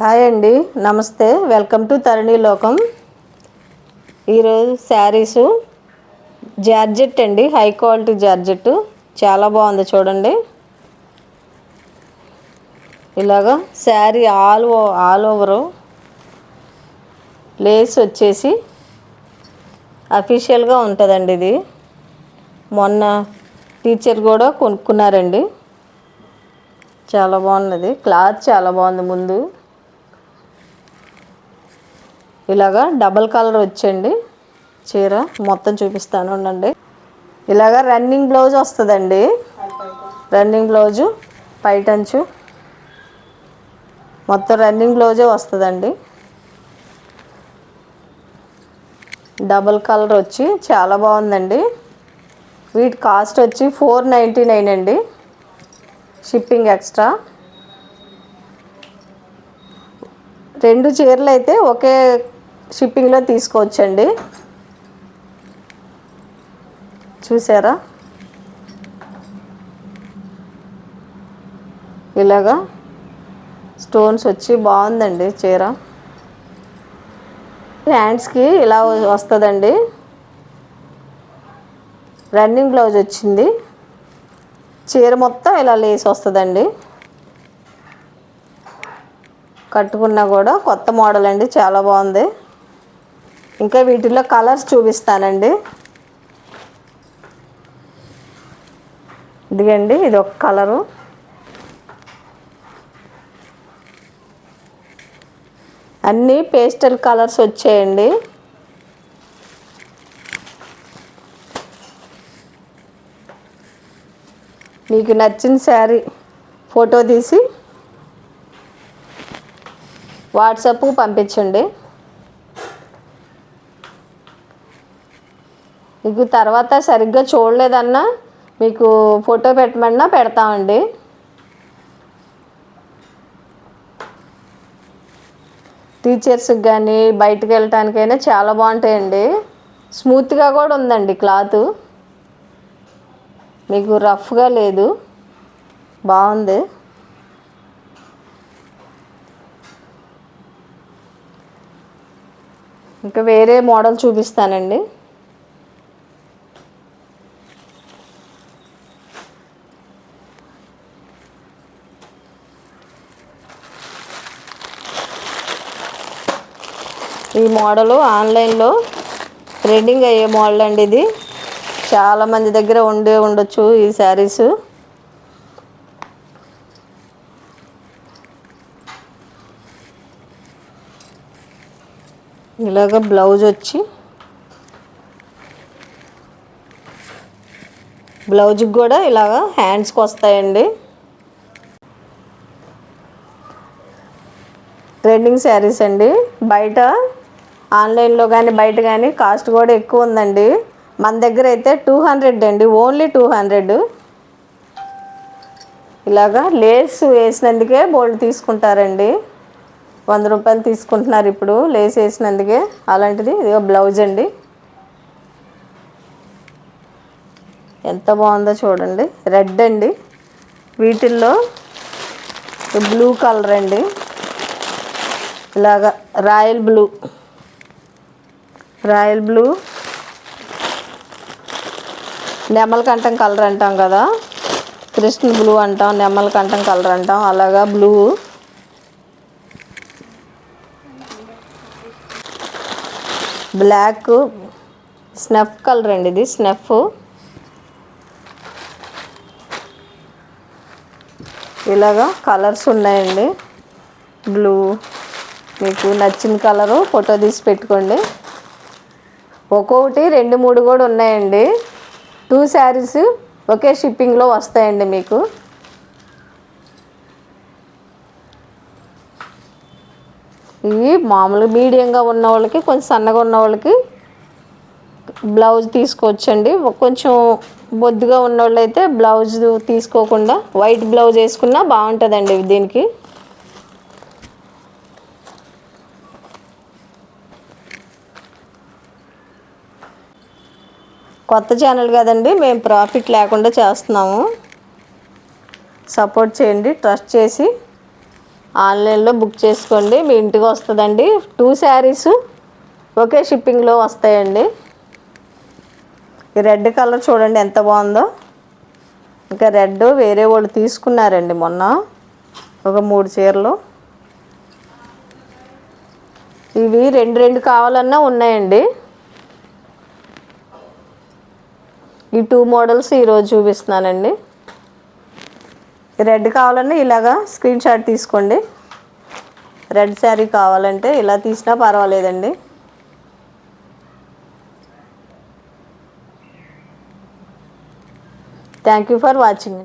Hi అండి నమస్తే. Welcome to తరణి లోకం. ఈరోజు శారీసు జార్జెట్ అండి హై క్వాలిటీ జార్జెట్. చాలా బాగుంది చూడండి. ఇలాగా శారీ ఆల్ ఓ- ఆల్ ఓవరు. లేస్ వచ్చేసి అఫీషియల్గా ఉంటుందండి ఇది. మొన్న టీచర్ కూడా కొనుక్కున్నారండి. చాలా బాగున్నది. క్లాత్ చాలా బాగుంది ముందు. ఇలాగా డబల్ కలర్ వచ్చండి చీర. మొత్తం చూపిస్తాను ఉండండి. ఇలాగా రన్నింగ్ బ్లౌజ్ వస్తుందండి. రన్నింగ్ బ్లౌజు పైటంచు. మొత్తం రన్నింగ్ బ్లౌజే వస్తుందండి. డబల్ కలర్ వచ్చి చాలా బాగుందండి. వీటి కాస్ట్ వచ్చి ఫోర్ నైంటీ నైన్ అండి. Shipping extra. రెండు చీరలు అయితే ఒకే షిప్పింగ్లో తీసుకోవచ్చండి. చూసారా? ఇలాగా స్టోన్స్ వచ్చి బాగుందండి చీర. హ్యాండ్స్కి ఇలా వస్తుందండి. రన్నింగ్ బ్లౌజ్ వచ్చింది. చీర మొత్తం ఇలా లేసి వస్తుందండి. కట్టుకున్నా కూడా కొత్త మోడల్ అండి చాలా బాగుంది. ఇంకా వీటిలో కలర్స్ చూపిస్తానండి. ఇదిగండి ఇది ఒక కలరు. అన్నీ పేస్టల్ కలర్స్ వచ్చాయండి. మీకు నచ్చిన శారీ ఫోటో తీసి వాట్సాప్కు పంపించండి. మీకు తర్వాత సరిగ్గా చూడలేదన్నా మీకు ఫోటో పెట్టమన్నా పెడతామండి. టీచర్స్కి కానీ బయటకు వెళ్ళటానికైనా చాలా బాగుంటాయండి. స్మూత్గా కూడా ఉందండి క్లాత్. మీకు రఫ్గా లేదు. బాగుంది. ఇంకా వేరే మోడల్ చూపిస్తానండి. ఈ మోడలు ఆన్లైన్లో ట్రెండింగ్ అయ్యే మోడల్ అండి ఇది. చాలా మంది దగ్గర ఉండే ఉండొచ్చు ఈ శారీస్. ఇలాగ బ్లౌజ్ వచ్చి బ్లౌజ్కి కూడా ఇలాగ హ్యాండ్స్కి వస్తాయండి. ట్రెండింగ్ శారీస్ అండి. బయట ఆన్లైన్లో కానీ బయట కానీ కాస్ట్ కూడా ఎక్కువ ఉందండి. మన దగ్గర అయితే టూ హండ్రెడ్ అండి. Only two hundred. ఇలాగా లేస్ వేసినందుకే బోల్డ్ తీసుకుంటారండి. వంద రూపాయలు తీసుకుంటున్నారు ఇప్పుడు లేస్ వేసినందుకే. అలాంటిది ఇదిగో బ్లౌజ్ అండి. ఎంత బాగుందో చూడండి. రెడ్ అండి. వీటిల్లో బ్లూ కలర్ అండి. ఇలాగా రాయల్ బ్లూ రాయల్ బ్లూ. నెమల కంఠం కలర్ అంటాం కదా. కృష్ణ బ్లూ అంటాం నెమల కంఠం కలర్ అంటాం. అలాగా బ్లూ. బ్లాక్. స్నఫ్ కలర్ అండి ఇది స్నఫ్. ఇలాగా కలర్స్ ఉన్నాయండి. బ్లూ. మీకు నచ్చిన కలరు ఫోటో తీసి పెట్టుకోండి. ఒక్కొక్కటి రెండు మూడు కూడా ఉన్నాయండి. టూ శారీస్ ఒకే షిప్పింగ్లో వస్తాయండి మీకు. ఇవి మామూలుగా మీడియంగా ఉన్న వాళ్ళకి కొంచెం సన్నగా ఉన్న వాళ్ళకి బ్లౌజ్ తీసుకోవచ్చండి. కొంచెం బొద్దుగా ఉన్న అయితే బ్లౌజ్ తీసుకోకుండా వైట్ బ్లౌజ్ వేసుకున్నా బాగుంటుందండి దీనికి. కొత్త ఛానల్ కదండి మేము ప్రాఫిట్ లేకుండా చేస్తున్నాము. సపోర్ట్ చేయండి ట్రస్ట్ చేసి ఆన్లైన్లో బుక్ చేసుకోండి. మీ ఇంటికి వస్తుందండి. టూ శారీస్ ఒకే షిప్పింగ్లో వస్తాయండి. ఈ రెడ్ కలర్ చూడండి ఎంత బాగుందో. ఇంకా రెడ్ వేరే వాళ్ళు తీసుకున్నారండి మొన్న ఒక మూడు చీరలు. ఇవి రెండు రెండు కావాలన్నా ఉన్నాయండి. ఈ టూ మోడల్స్ ఈరోజు చూపిస్తున్నానండి. రెడ్ కావాలన్నా ఇలాగా స్క్రీన్ షాట్ తీసుకోండి. రెడ్ శారీ కావాలంటే ఇలా తీసినా పర్వాలేదండి. Thank you for watching